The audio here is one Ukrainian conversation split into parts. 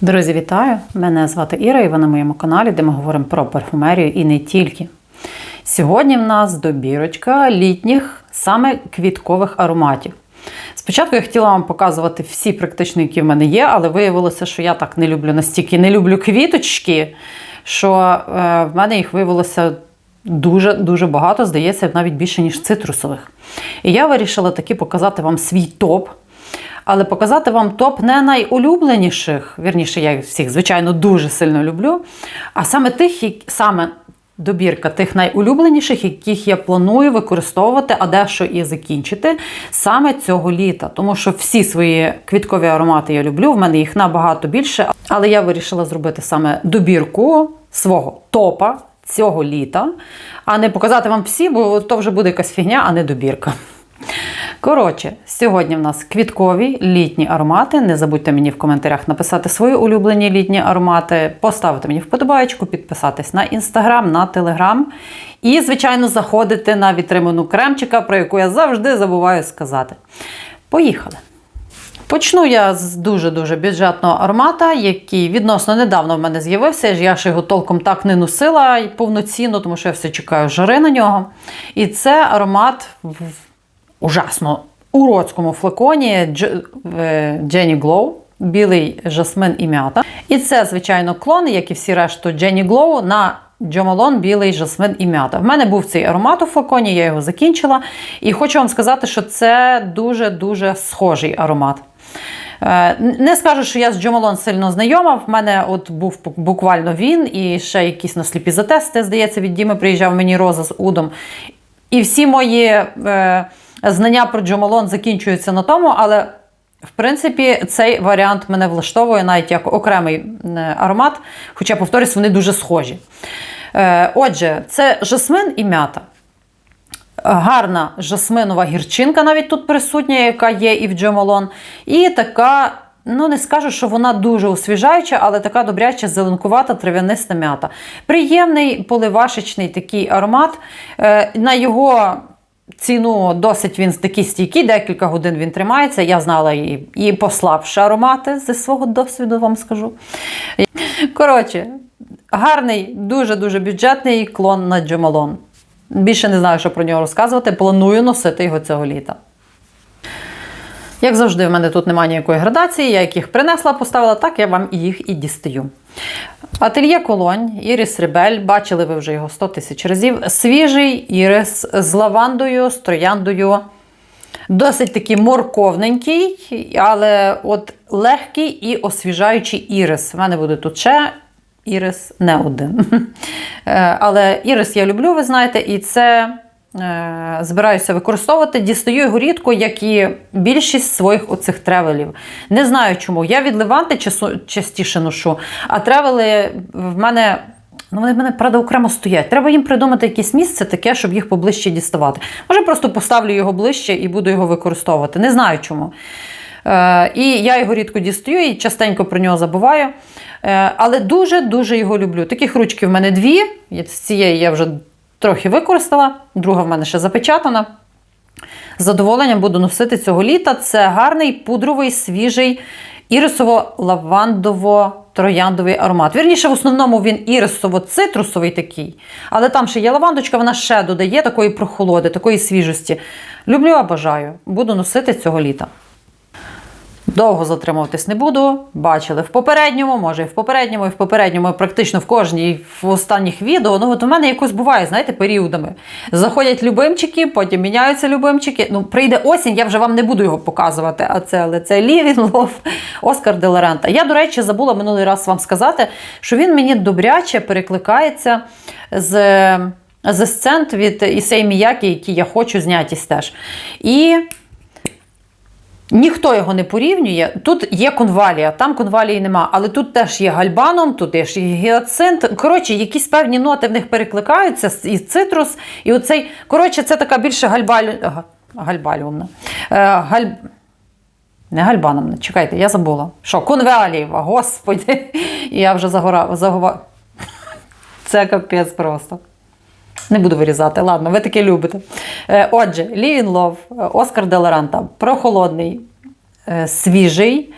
Друзі, вітаю! Мене звати Іра, і ви на моєму каналі, де ми говоримо про парфумерію і не тільки. Сьогодні в нас добірочка літніх, саме квіткових ароматів. Спочатку я хотіла вам показувати всі практично, які в мене є, але виявилося, що я так не люблю настільки не люблю квіточки, що е, в мене їх виявилося дуже-дуже багато, здається, навіть більше, ніж цитрусових. І я вирішила таки показати вам свій топ. Але показати вам топ не найулюбленіших, вірніше, я їх всіх, звичайно, дуже сильно люблю. А саме тих, саме добірка тих найулюбленіших, яких я планую використовувати, а дещо і закінчити саме цього літа. Тому що всі свої квіткові аромати я люблю, в мене їх набагато більше. Але я вирішила зробити саме добірку свого топа цього літа, а не показати вам всі, бо то вже буде якась фігня, а не добірка. Коротше, сьогодні в нас квіткові літні аромати. Не забудьте мені в коментарях написати свої улюблені літні аромати, поставити мені вподобайку, підписатись на інстаграм, на телеграм. І, звичайно, заходити на вітриману кремчика, про яку я завжди забуваю сказати. Поїхали! Почну я з дуже-дуже бюджетного аромата, який відносно недавно в мене з'явився. Я ж його толком так не носила повноцінно, тому що я все чекаю жари на нього. І це аромат в ужасно уродському флаконі Дж- е, Jenny Glow. Білий жасмин і м'ята. І це, звичайно, клон, як і всі решту Jenny Glow, на Джомалон білий жасмин і м'ята. В мене був цей аромат у флаконі, я його закінчила. І хочу вам сказати, що це дуже-дуже схожий аромат. Е, Не скажу, що я з Джомалон сильно знайома. В мене от був буквально він і ще якісь насліпі затести, здається, від Діми приїжджав мені Роза з Удом. І всі мої е, знання про Джомалон закінчуються на тому, але в принципі цей варіант мене влаштовує навіть як окремий е, аромат, хоча, повторюсь, вони дуже схожі. Е, отже, це жасмин і м'ята. Гарна жасминова гірчинка навіть тут присутня, яка є і в Джомалон. І така, ну не скажу, що вона дуже освіжаюча, але така добряча зеленкувата трав'яниста м'ята. Приємний поливашечний такий аромат. Е, На його ціну досить він такий стійкий, декілька годин він тримається. Я знала і, і послабші аромати зі свого досвіду, вам скажу. Коротше, гарний, дуже-дуже бюджетний клон на Джомалон. Більше не знаю, що про нього розказувати. Планую носити його цього літа. Як завжди, в мене тут немає ніякої градації, я їх принесла, поставила, так я вам їх і дістаю. Ательє Колонь, Ірис Ребель, бачили ви вже його 100 тисяч разів. Свіжий ірис з лавандою, з трояндою. Досить такий морковненький, але от легкий і освіжаючий ірис. У мене буде тут ще ірис не один. Е, Але ірис я люблю, ви знаєте, і це збираюся використовувати. Дістаю його рідко, як і більшість своїх оцих тревелів. Не знаю чому. Я від Леванти частіше ношу, а тревели в мене. Ну, вони в мене, правда, окремо стоять. Треба їм придумати якесь місце таке, щоб їх поближче діставати. Може, просто поставлю його ближче і буду його використовувати. Не знаю чому. Е, і я його рідко дістаю і частенько про нього забуваю. Е, але дуже-дуже його люблю. Таких ручків в мене дві. З цієї я вже трохи використала, друга в мене ще запечатана. З задоволенням буду носити цього літа. Це гарний пудровий, свіжий ірисово-лавандово-трояндовий аромат. Вірніше, в основному він ірисово-цитрусовий такий. Але там ще є лавандочка, вона ще додає такої прохолоди, такої свіжості. Люблю, а бажаю. Буду носити цього літа. Довго затримуватись не буду. Бачили в попередньому, може і в попередньому, і в попередньому, практично в кожній в останніх відео. Ну от у мене якось буває, знаєте, періодами. Заходять любимчики, потім міняються любимчики. Ну, прийде осінь, я вже вам не буду його показувати. А це але це Лівін Лов Оскар де Лорента. Я, до речі, забула минулий раз вам сказати, що він мені добряче перекликається з. з від Ісей Міякі, які я хочу зняти теж. І Ніхто його не порівнює. Тут є конвалія, там конвалії нема, але тут теж є гальбаном, тут теж є гіацинт. Коротше, якісь певні ноти в них перекликаються, і цитрус, і оцей. Коротше, це така більше гальбаль... га- гальбаліумна. Е, галь... Не гальбановна, чекайте, я забула. Що, конвалієва, господи. Я вже загора... загова... Це капець просто. Не буду вирізати, ладно, ви таке любите. Е, Отже, Лівін Лов, Оскар де Лоранта, прохолодний, е, свіжий,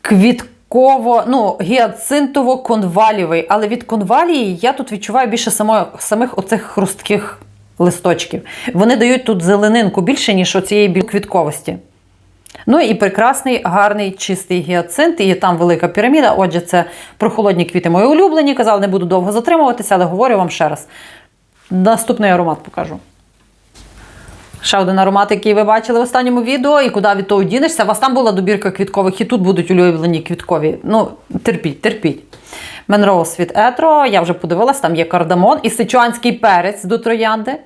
квітково, ну, гіацинтово-конвалівий. Але від конвалії я тут відчуваю більше само, самих оцих хрустких листочків. Вони дають тут зеленинку більше, ніж оцієї білоквітковості. Ну і прекрасний, гарний, чистий гіацинт, і там велика піраміда. Отже, це прохолодні квіти мої улюблені. Казали, не буду довго затримуватися, але говорю вам ще раз. Наступний аромат покажу. Ще один аромат, який ви бачили в останньому відео, і куди від того дінешся. У вас там була добірка квіткових, і тут будуть улюблені квіткові. Ну, терпіть, терпіть. Менроуз від Етро, я вже подивилась, там є кардамон і сичуанський перець до троянди.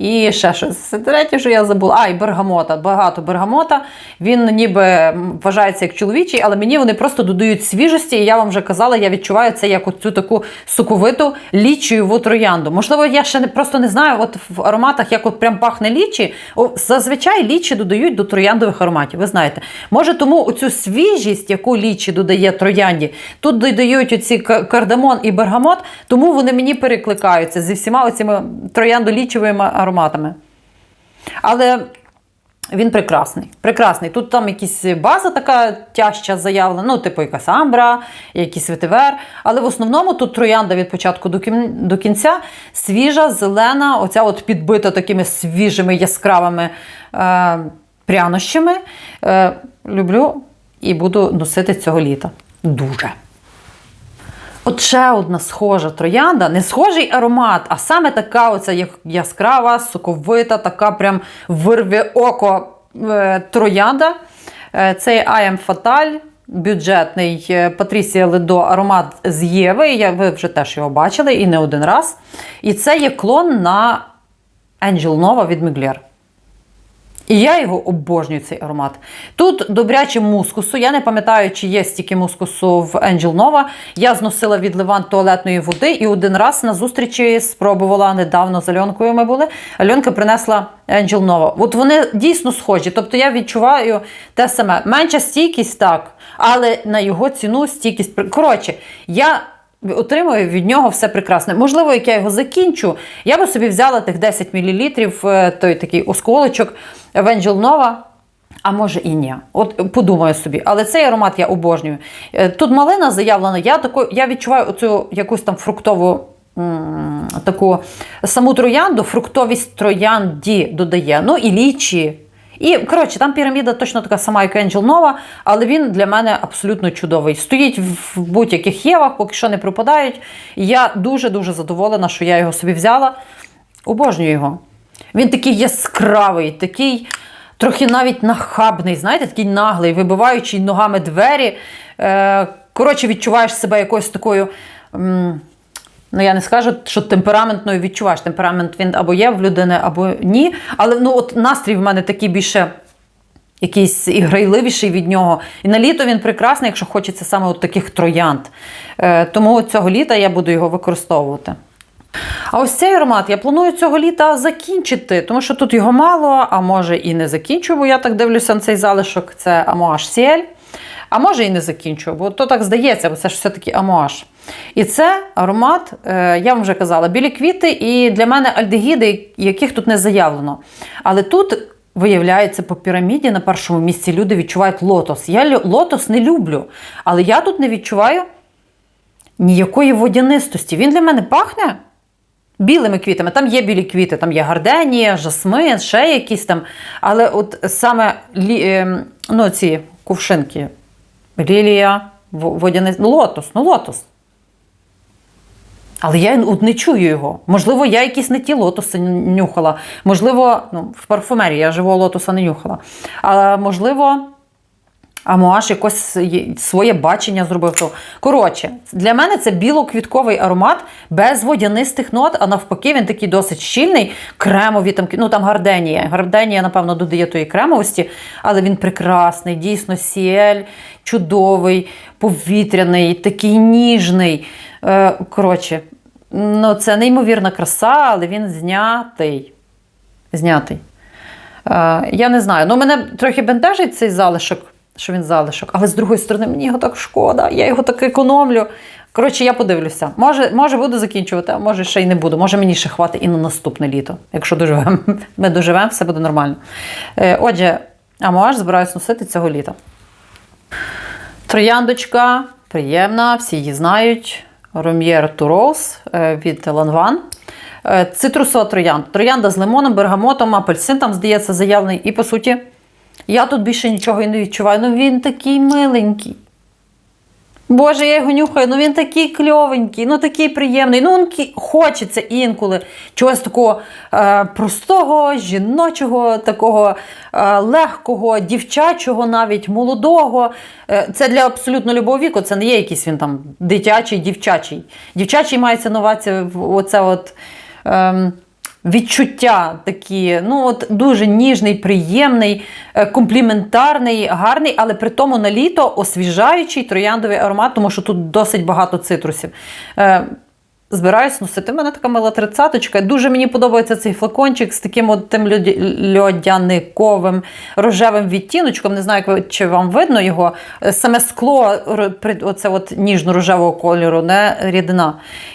І ще щось. Третє, що я забула. А, і бергамота. Багато бергамота. Він ніби вважається як чоловічий, але мені вони просто додають свіжості. І я вам вже казала, я відчуваю це як оцю таку соковиту лічієву троянду. Можливо, я ще не, просто не знаю, от в ароматах, як от прям пахне лічі. О, зазвичай лічі додають до трояндових ароматів. Ви знаєте. Може, тому оцю свіжість, яку лічі додає троянді, тут додають оці кардамон і бергамот, тому вони мені перекликаються зі всіма оцими трояндолічовими ароматами. Але він прекрасний. Прекрасний. Тут там якісь база така тяжча заявлена, ну, типу якась амбра, якийсь ветивер. Але в основному тут троянда від початку до кінця свіжа, зелена, оця от підбита такими свіжими яскравими е... прянощами. Е... Люблю і буду носити цього літа. Дуже. От ще одна схожа троянда, не схожий аромат, а саме така оця яскрава, соковита, така прям вирве око е, троянда. Е, Цей I am Fatal, бюджетний е, Патрісія Ледо аромат з Єви. Я, ви вже теж його бачили і не один раз. І це є клон на Angel Nova від Mugler. І я його обожнюю, цей аромат. Тут добряче мускусу. Я не пам'ятаю, чи є стільки мускусу в Angel Nova. Я зносила від Ливан туалетної води і один раз на зустрічі спробувала недавно з Альонкою. Ми були. Альонка принесла Angel Nova. От вони дійсно схожі. Тобто я відчуваю те саме. Менша стійкість так, але на його ціну стійкість. Коротше, я. Отримую від нього все прекрасне. Можливо, як я його закінчу, я би собі взяла тих 10 мл, той такий осколочок в Angel Nova, а може і ні. От подумаю собі. Але цей аромат я обожнюю. Е, Тут малина заявлена, я, тако, я відчуваю оцю якусь там фруктову. Таку саму троянду, фруктовість троянді додає. Ну і лічі. І, коротше, там піраміда точно така сама, як Angel Nova, але він для мене абсолютно чудовий. Стоїть в будь-яких євах, поки що не пропадають. Я дуже-дуже задоволена, що я його собі взяла. Обожнюю його. Він такий яскравий, такий трохи навіть нахабний, знаєте, такий наглий, вибиваючий ногами двері. Е, коротше, відчуваєш себе якоюсь такою. Ну, я не скажу, що темпераментною відчуваєш. Темперамент він або є в людини, або ні. Але ну, от настрій в мене такий більше якийсь і грайливіший від нього. І на літо він прекрасний, якщо хочеться саме от таких троянд. Е, тому цього літа я буду його використовувати. А ось цей аромат я планую цього літа закінчити, тому що тут його мало, а може і не закінчу, бо я так дивлюся на цей залишок. Це Амоаш Сіель. А може і не закінчу, бо то так здається, бо це ж все-таки амуаж. І це аромат, е, я вам вже казала, білі квіти, і для мене альдегіди, яких тут не заявлено. Але тут. Виявляється, по піраміді на першому місці люди відчувають лотос. Я лотос не люблю, але я тут не відчуваю ніякої водянистості. Він для мене пахне білими квітами. Там є білі квіти, там є гарденія, жасмин, ще якісь там. Але от саме ем, ну, ці кувшинки, лілія, во- водяний, ну, лотос, ну лотос. Але я не чую його. Можливо, я якісь не ті лотоси нюхала. Можливо, ну, в парфумерії я живого лотоса не нюхала. А можливо, Амуаш якось своє бачення зробив. То. Коротше, для мене це білоквітковий аромат без водянистих нот, а навпаки, він такий досить щільний, кремові, там, ну там гарденія. Гарденія, напевно, додає тої кремовості, але він прекрасний, дійсно сіель, чудовий, повітряний, такий ніжний. Е, коротше, ну, це неймовірна краса, але він знятий. Знятий. Е, я не знаю. Ну, мене трохи бентежить цей залишок, що він залишок, але з другої сторони, мені його так шкода, я його так економлю. Коротше, я подивлюся. Може, може буду закінчувати, а може ще й не буду. Може мені ще хватить і на наступне літо. Якщо доживемо. Ми доживемо, все буде нормально. Е, Отже, амуаж збираюсь носити цього літа. Трояндочка приємна, всі її знають. Ром'єр Туроус е, від Ланван. Е, Цитрусова троянда. Троянда з лимоном, бергамотом, апельсин там, здається, заявлений. І по суті, я тут більше нічого і не відчуваю. Ну він такий миленький. Боже, я його нюхаю, ну він такий кльовенький, ну такий приємний. Ну, він хочеться інколи чогось такого е, простого, жіночого, такого е, легкого, дівчачого, навіть молодого. Е, це для абсолютно любого віку. Це не є якийсь він там дитячий, дівчачий. Дівчачий мається на увазі оце от. Ем, відчуття такі, ну от дуже ніжний, приємний, е, компліментарний, гарний, але при тому на літо освіжаючий трояндовий аромат, тому що тут досить багато цитрусів. Збираюсь носити. У мене така мила тридцяточка. Дуже мені подобається цей флакончик з таким от тим льодяниковим рожевим відтіночком. Не знаю, чи вам видно його. Е, Саме скло, оце от ніжно-рожевого кольору, не рідина.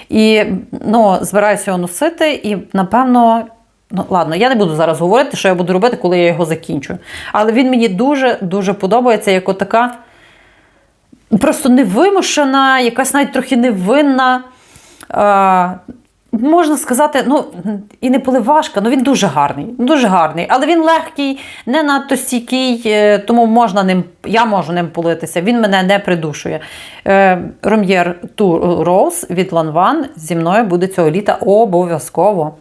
І ну, збираюся його носити, і напевно. Ну, ладно, я не буду зараз говорити, що я буду робити, коли я його закінчу. Але він мені дуже-дуже подобається, як отака просто невимушена, якась навіть трохи невинна. Можна сказати, ну і не поливашка, ну він дуже гарний, дуже гарний, але він легкий, не надто стійкий, е, тому можна ним, я можу ним политися. Він мене не придушує. Ром'єр Ту Роуз від Ланван зі мною буде цього літа обов'язково.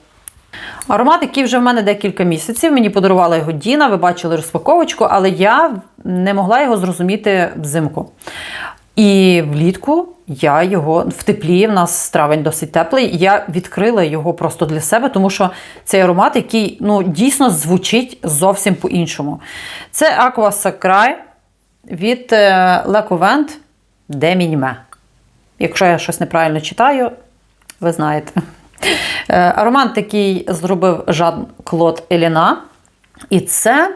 Аромат, який вже в мене декілька місяців, мені подарувала його Діна, ви бачили розпаковочку, але я не могла його зрозуміти взимку. І влітку я його в теплі, в нас травень досить теплий. Я відкрила його просто для себе, тому що цей аромат, який ну, дійсно звучить зовсім по-іншому. Це Aqua Sacrai від е, Le Couvent de Minime. Якщо я щось неправильно читаю, ви знаєте. Е, Аромат такий зробив Жан-Клод Еліна. І це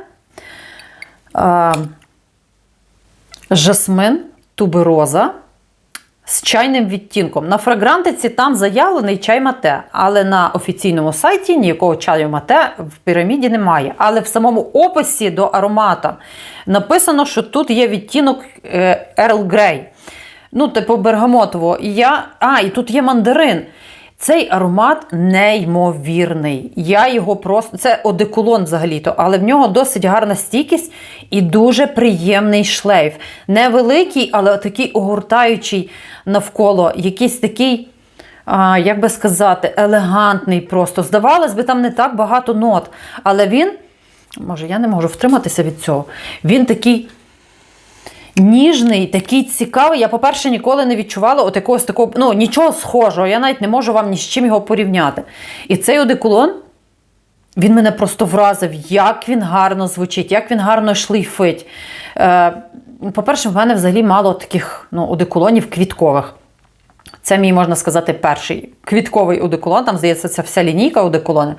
е, жасмин тубероза з чайним відтінком. На фрагрантиці там заявлений чай мате, але на офіційному сайті ніякого чаю мате в піраміді немає. Але в самому описі до аромата написано, що тут є відтінок е, Earl Grey. Ну, типу бергамотово. І я... А, і тут є мандарин. Цей аромат неймовірний. Я його просто. Це одеколон взагалі-то, але в нього досить гарна стійкість і дуже приємний шлейф. Невеликий, але такий огортаючий навколо, якийсь такий. А, як би сказати, елегантний просто. Здавалось би, там не так багато нот. Але він, може, я не можу втриматися від цього. Він такий ніжний, такий цікавий. Я, по-перше, ніколи не відчувала от такого, ну, нічого схожого. Я навіть не можу вам ні з чим його порівняти. І цей одеколон, він мене просто вразив, як він гарно звучить, як він гарно шлейфить. Е, по-перше, в мене взагалі мало таких ну, одеколонів квіткових. Це мій, можна сказати, перший квітковий одеколон. Там, здається, це вся лінійка одеколони.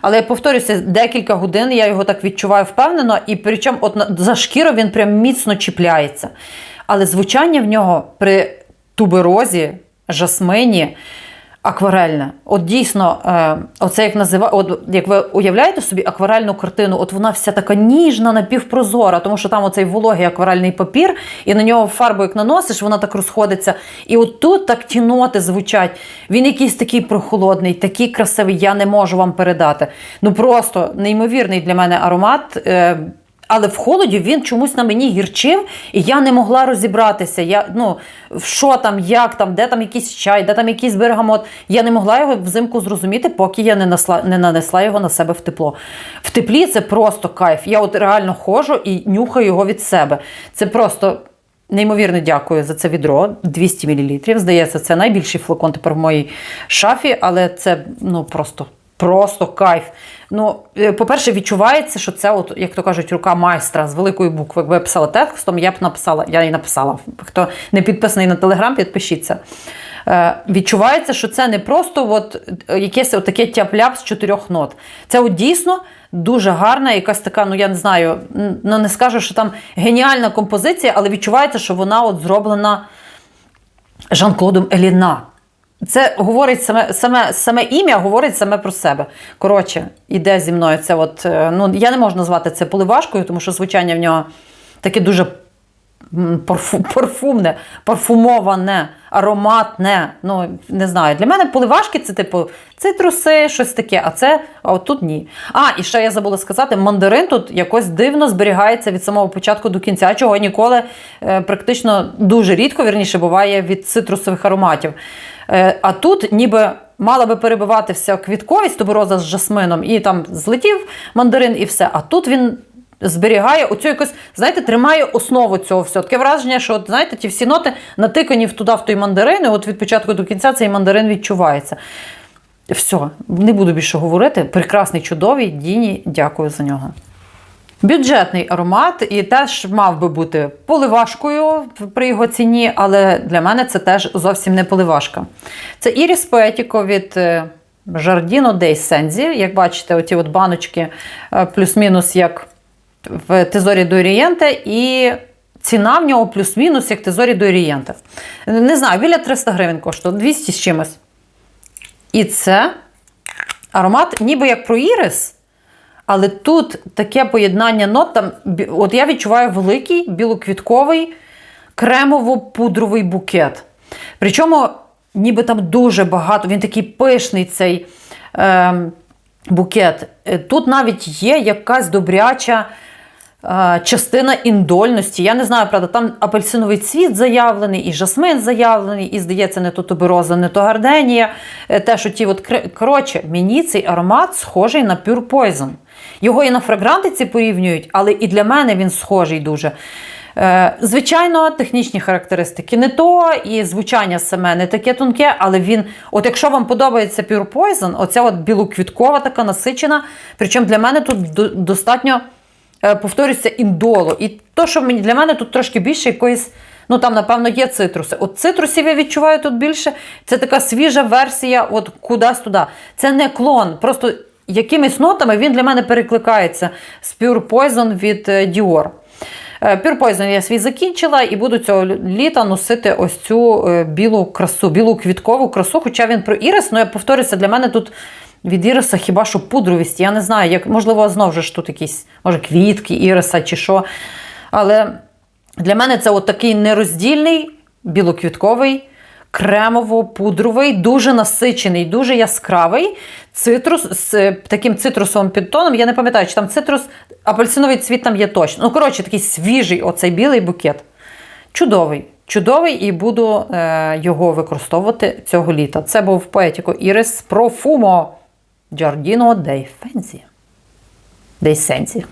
Але я повторюся, декілька годин я його так відчуваю впевнено, і причому от за шкіру він прям міцно чіпляється. Але звучання в нього при туберозі, жасмині, акварельне. От дійсно, е, оце як назива, от як ви уявляєте собі акварельну картину, от вона вся така ніжна, напівпрозора, тому що там оцей вологий акварельний папір, і на нього фарбу, як наносиш, вона так розходиться. І от тут так ті ноти звучать. Він якийсь такий прохолодний, такий красивий, я не можу вам передати. Ну просто неймовірний для мене аромат. Але в холоді він чомусь на мені гірчив, і я не могла розібратися. Я, ну, що там, як там, де там якийсь чай, де там якийсь бергамот. Я не могла його взимку зрозуміти, поки я не, насла, не нанесла його на себе в тепло. В теплі це просто кайф. Я от реально ходжу і нюхаю його від себе. Це просто. Неймовірно дякую за це відро 200 мл. Здається, це найбільший флакон тепер в моїй шафі, але це ну просто. Просто кайф. Ну, е, по-перше, відчувається, що це, от, як то кажуть, рука майстра з великої букви. Якби я писала текстом, я б написала, я і написала. Хто не підписаний на телеграм, підпишіться. Е, відчувається, що це не просто от, е, якесь от таке тяп-ляп з чотирьох нот. Це от дійсно дуже гарна, якась така, ну я не знаю, ну не скажу, що там геніальна композиція, але відчувається, що вона от зроблена Жан-Клодом Еліна. Це говорить саме, саме, саме ім'я говорить саме про себе. Коротше, іде зі мною. Це от, е, ну, я не можу назвати це поливашкою, тому що звучання в нього таке дуже парфумне, парфумоване, ароматне. Ну, не знаю. Для мене поливашки це типу цитруси, щось таке, а це а от тут ні. А, і ще я забула сказати, мандарин тут якось дивно зберігається від самого початку до кінця, чого ніколи е, практично дуже рідко, вірніше, буває від цитрусових ароматів. Е, а тут ніби. Мала би перебивати вся квітковість тубероза з жасмином, і там злетів мандарин, і все. А тут він зберігає оцю якось, знаєте, тримає основу цього всього. Таке враження, що от, знаєте, ті всі ноти натикані туди в той мандарин, і от від початку до кінця цей мандарин відчувається. Все, не буду більше говорити. Прекрасний, чудовий, Діні, дякую за нього. Бюджетний аромат і теж мав би бути поливашкою при його ціні, але для мене це теж зовсім не поливашка. Це Iris Poetico від е, Giardino dei Sensi. Як бачите, оті от баночки е, плюс-мінус як в Тезорі до Орієнте, і ціна в нього плюс-мінус як Тезорі до Орієнте. Не знаю, біля 300 гривень коштує, 200 з чимось. І це аромат, ніби як про ірис, але тут таке поєднання нот. Там, от я відчуваю великий білоквітковий кремово-пудровий букет. Причому, ніби там дуже багато, він такий пишний цей е, букет. Тут навіть є якась добряча частина індольності. Я не знаю, правда, там апельсиновий цвіт заявлений, і жасмин заявлений, і здається, не то тубероза, не то гарденія. Е, Те, що ті от коротше, мені цей аромат схожий на Pure Poison. Його і на фрагрантиці порівнюють, але і для мене він схожий дуже. Е, Звичайно, технічні характеристики не то, і звучання саме не таке тонке, але він, от якщо вам подобається Pure Poison, оця от білоквіткова така насичена, причому для мене тут достатньо е, повторюється індоло. І то, що мені для мене тут трошки більше якоїсь. Ну там, напевно, є цитруси. От цитрусів я відчуваю тут більше. Це така свіжа версія, от кудись туди. Це не клон. Просто якимись нотами він для мене перекликається з Pure Poison від е, Dior. Е, Pure Poison я свій закінчила і буду цього літа носити ось цю е, білу красу, білу квіткову красу. Хоча він про ірис, ну я повторюся, для мене тут від іриса хіба що пудровість. Я не знаю, як можливо, знову ж тут якісь, може, квітки іриса чи що. Але для мене це от такий нероздільний білоквітковий. Кремово-пудровий, дуже насичений, дуже яскравий цитрус з е, таким цитрусовим підтоном. Я не пам'ятаю, чи там цитрус, апельсиновий цвіт там є точно. Ну, коротше, такий свіжий оцей білий букет. Чудовий. Чудовий, і буду е, його використовувати цього літа. Це був поетіко Iris Profumo Giardino dei Fenzi. Dei Sensi.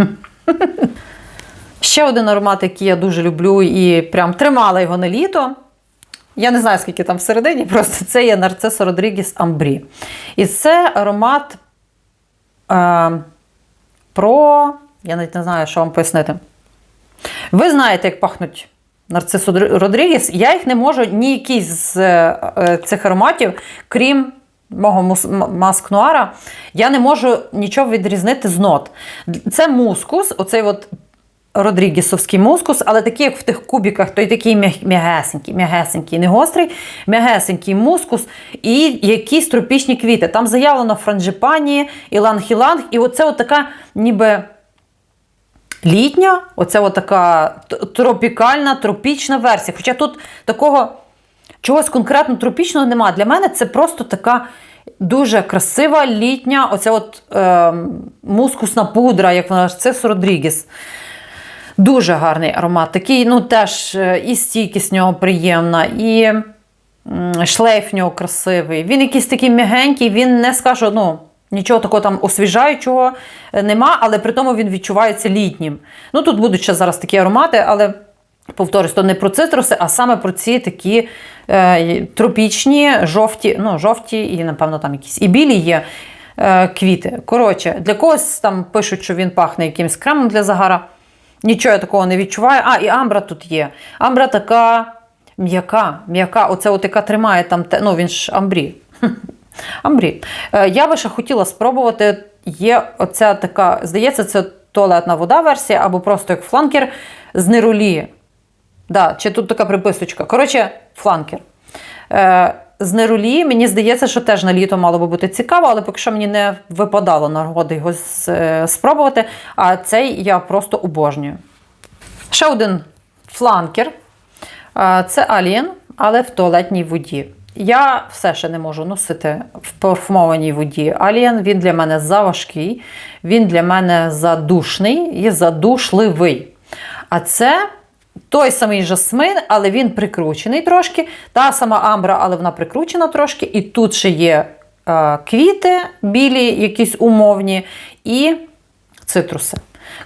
Ще один аромат, який я дуже люблю і прям тримала його на літо. Я не знаю, скільки там всередині, просто це є Нарцисо Родрігіс Амбрі. І це аромат е, про. Я навіть не знаю, що вам пояснити. Ви знаєте, як пахнуть Нарцисо Родрігіс. Я їх не можу ні якийсь з е, цих ароматів, крім мого мус- маск нуара, я не можу нічого відрізнити з нот. Це мускус, оцей от Родрігісовський мускус, але такий, як в тих кубіках, той такий м'яг- м'ягесенький, м'ягесенький, не гострий, м'ягесенький мускус і якісь тропічні квіти. Там заявлено франджипані, іланг-іланг, і оце така ніби літня, оце така тропікальна, тропічна версія. Хоча тут такого чогось конкретно тропічного немає. Для мене це просто така дуже красива літня, оця от е, мускусна пудра, як вона це Родрігіс. Дуже гарний аромат. Такий, ну теж е, і стійкість нього приємна, і шлейф в нього красивий. Він якийсь такий м'ягенький, він не скажу, ну. Нічого такого там освіжаючого е, нема, але при тому він відчувається літнім. Ну тут будуть ще зараз такі аромати, але повторюсь, то не про цитруси, а саме про ці такі тропічні, жовті, ну, жовті і, напевно, там якісь і білі є е, квіти. Коротше, для когось там пишуть, що він пахне якимось кремом для загара. Нічого я такого не відчуваю. А, і амбра тут є. Амбра така м'яка, м'яка, оце от яка тримає там, те- ну він ж амбрі. Амбрі. Е, Я би ще хотіла спробувати. Є оця така, здається, це туалетна вода версія, або просто як фланкер з неролі. Да, чи тут така приписочка. Коротше, фланкер. Е, з неролі, мені здається, що теж на літо мало би бути цікаво, але поки що мені не випадало нагоди його е, спробувати. А цей я просто обожнюю. Ще один фланкер. Е, Це Alien, але в туалетній воді. Я все ще не можу носити в парфумованій воді. Alien, він для мене заважкий, він для мене задушний і задушливий. А це той самий жасмин, але він прикручений трошки. Та сама амбра, але вона прикручена трошки. І тут ще є е, квіти білі, якісь умовні, і цитруси.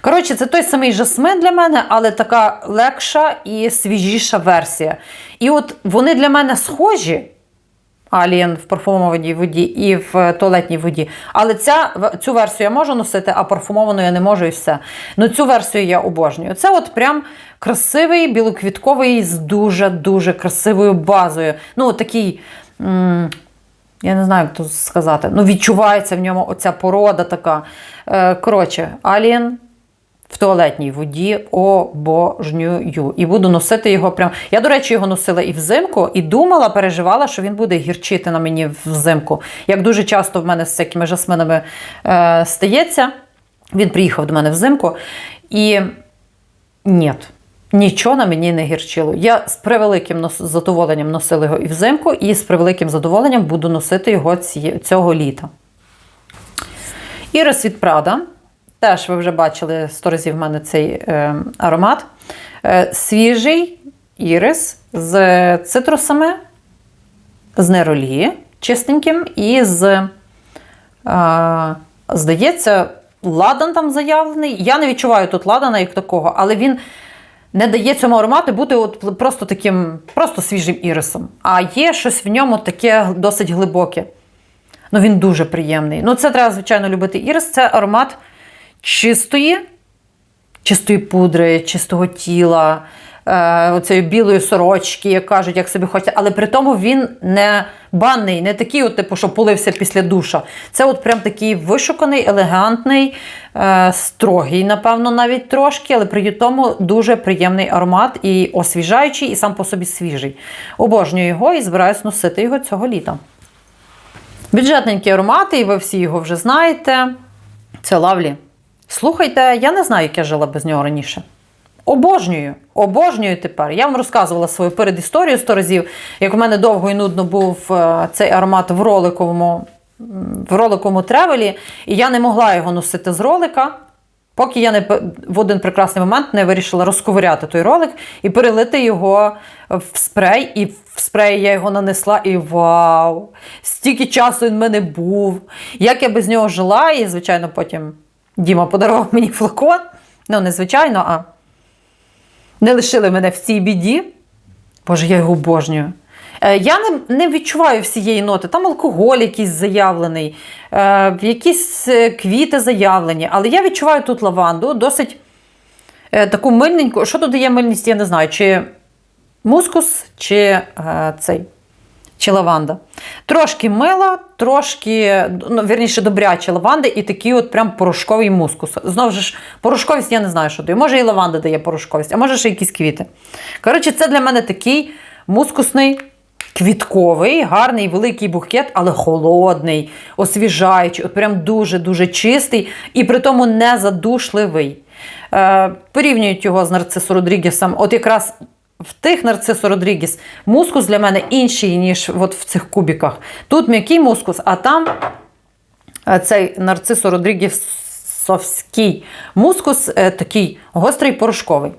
Коротше, це той самий жасмин для мене, але така легша і свіжіша версія. І от вони для мене схожі. Алієн в парфумованій воді і в туалетній воді. Але ця, цю версію я можу носити, а парфумовану я не можу і все. Ну цю версію я обожнюю. Це от прям красивий білоквітковий з дуже-дуже красивою базою. Ну, такий. М- я не знаю, як тут сказати. Ну, відчувається в ньому оця порода така. Е, коротше, Алієн в туалетній воді обожнюю. І буду носити його прям. Я, до речі, його носила і взимку, і думала, переживала, що він буде гірчити на мені взимку. Як дуже часто в мене з всякими жасминами е, стається. Він приїхав до мене взимку. І ні. Нічого на мені не гірчило. Я з превеликим задоволенням носила його і взимку, і з превеликим задоволенням буду носити його цього літа. Ірис від Прада. Теж ви вже бачили 100 разів в мене цей е, аромат. Е, свіжий ірис з цитрусами, з неролі чистеньким і з, е, здається, ладан там заявлений. Я не відчуваю тут ладана як такого, але він не дає цьому аромату бути от просто таким, просто свіжим ірисом. А є щось в ньому таке досить глибоке. Ну, він дуже приємний. Ну, це треба, звичайно, любити ірис. Це аромат чистої, чистої пудри, чистого тіла, е, оцієї білої сорочки, як кажуть, як собі хочете. Але при тому він не банний, не такий, от, типу, що полився після душа. Це от прям такий вишуканий, елегантний, е, строгий, напевно, навіть трошки, але при тому дуже приємний аромат і освіжаючий, і сам по собі свіжий. Обожнюю його і збираюсь носити його цього літа. Бюджетненькі аромати, і ви всі його вже знаєте. Це лавлі. Слухайте, я не знаю, як я жила без нього раніше. Обожнюю, обожнюю тепер. Я вам розказувала свою передісторію сто разів, як у мене довго і нудно був е, цей аромат в роликовому, в роликовому тревелі, і я не могла його носити з ролика, поки я не в один прекрасний момент не вирішила розковиряти той ролик і перелити його в спрей. І в спреї я його нанесла, і вау! Стільки часу він в мене був. Як я без нього жила, і, звичайно, потім Діма подарував мені флакон. Ну, не звичайно, а не лишили мене в цій біді. Боже, я його обожнюю. Е, Я не, не відчуваю всієї ноти. Там алкоголь якийсь заявлений, е, якісь е, квіти заявлені. Але я відчуваю тут лаванду, досить е, таку мильненьку. Що тут дає мильність, я не знаю. Чи мускус, чи е, цей. Чи лаванда. Трошки мила, трошки, ну, вірніше, добряче лаванди і такий от прям порошковий мускус. Знову ж, порошковість я не знаю, що дає. Може, і лаванда дає порошковість, а може ще якісь квіти. Коротше, це для мене такий мускусний, квітковий, гарний, великий букет, але холодний, освіжаючий, от прям дуже-дуже чистий і при тому не задушливий. Е, порівнюють його з нарцисо Родрігесом. От якраз в тих нарцисо Родрігес мускус для мене інший, ніж от в цих кубіках. Тут м'який мускус, а там е, цей нарцисо Родрігесовський мускус е, такий гострий порошковий,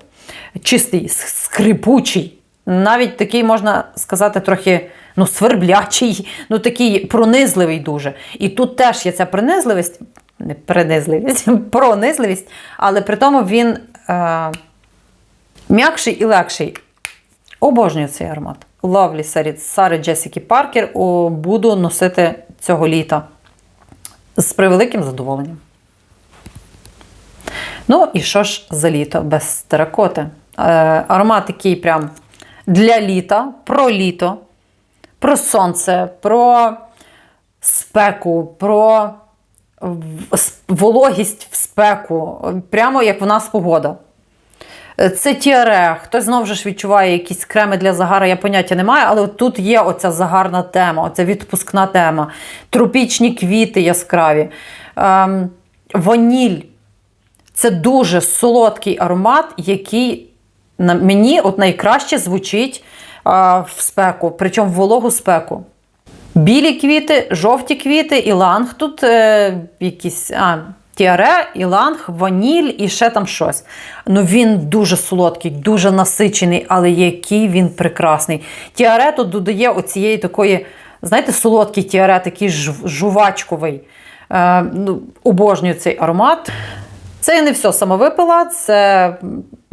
чистий, скрипучий. Навіть такий, можна сказати, трохи ну, сверблячий, ну такий пронизливий дуже. І тут теж є ця принизливість, не принизливість, пронизливість, але при тому він е, м'якший і легший. Обожнюю цей аромат. Lovely серед Сари Джесіки Паркер буду носити цього літа з превеликим задоволенням. Ну і що ж за літо без теракоти? Е, аромат такий прям для літа, про літо, про сонце, про спеку, про вологість в спеку, прямо як в нас погода. Е, Це тіаре. Хтось знову ж відчуває якісь креми для загара, я поняття не маю, але тут є оця загарна тема, оця відпускна тема. Тропічні квіти яскраві. Ем, ваніль. Це дуже солодкий аромат, який на мені от найкраще звучить а, в спеку, причому в вологу спеку. Білі квіти, жовті квіти, іланг. Тут е, якісь а, тіаре, іланг, ваніль і ще там щось. Ну він дуже солодкий, дуже насичений, але який він прекрасний. Тіаре тут додає оцієї такої, знаєте, солодкий тіаре, такий жувачковий. Е, ну, обожнюю цей аромат. Це я не все сама випила, це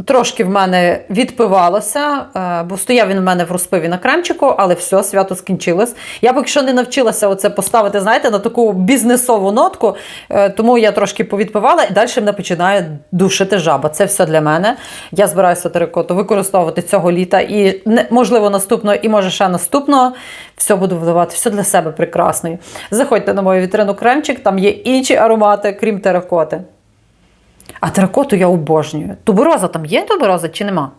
трошки в мене відпивалося, е, бо стояв він в мене в розпиві на кремчику, але все, свято скінчилось. Я поки що не навчилася оце поставити, знаєте, на таку бізнесову нотку, е, тому я трошки повідпивала і далі мене починає душити жаба. Це все для мене. Я збираюся терикоту використовувати цього літа і можливо наступного, і може ще наступного. Все буду вливати, все для себе прекрасної. Заходьте на мою вітрину кремчик, там є інші аромати, крім теракоти. А теракоту я обожнюю. Тубороза там є тубороза чи нема?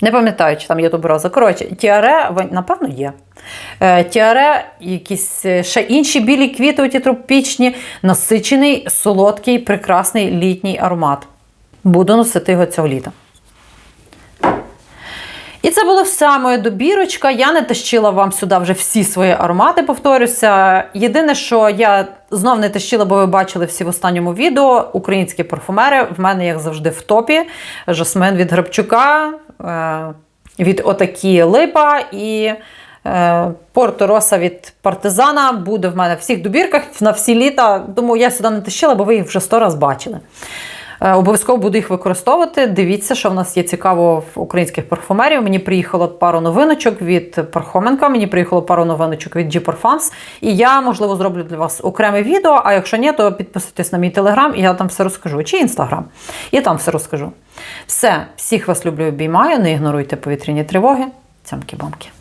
Не пам'ятаю, чи там є тубороза. Коротше, тіаре, напевно, є. Е, Тіаре, якісь е, ще інші білі квіти, тропічні, насичений, солодкий, прекрасний літній аромат. Буду носити його цього літа. І це була вся моя добірочка. Я не тащила вам сюди вже всі свої аромати, повторюся. Єдине, що я знов не тащила, бо ви бачили всі в останньому відео. Українські парфумери в мене, як завжди, в топі. Жасмин від Грабчука, е, від Отакі Липа і е, Порто Роса від Партизана буде в мене в всіх добірках на всі літа. Тому я сюди не тащила, бо ви їх вже сто раз бачили. Е, Обов'язково буду їх використовувати. Дивіться, що в нас є цікаво в українських парфумерів. Мені приїхало пару новиночок від Пархоменка, мені приїхало пару новиночок від G Parfums. І я, можливо, зроблю для вас окреме відео. А якщо ні, то підписуйтесь на мій телеграм, і я там все розкажу. Чи інстаграм. І там все розкажу. Все, всіх вас люблю обіймаю. Не ігноруйте повітряні тривоги. Цямки-бамки.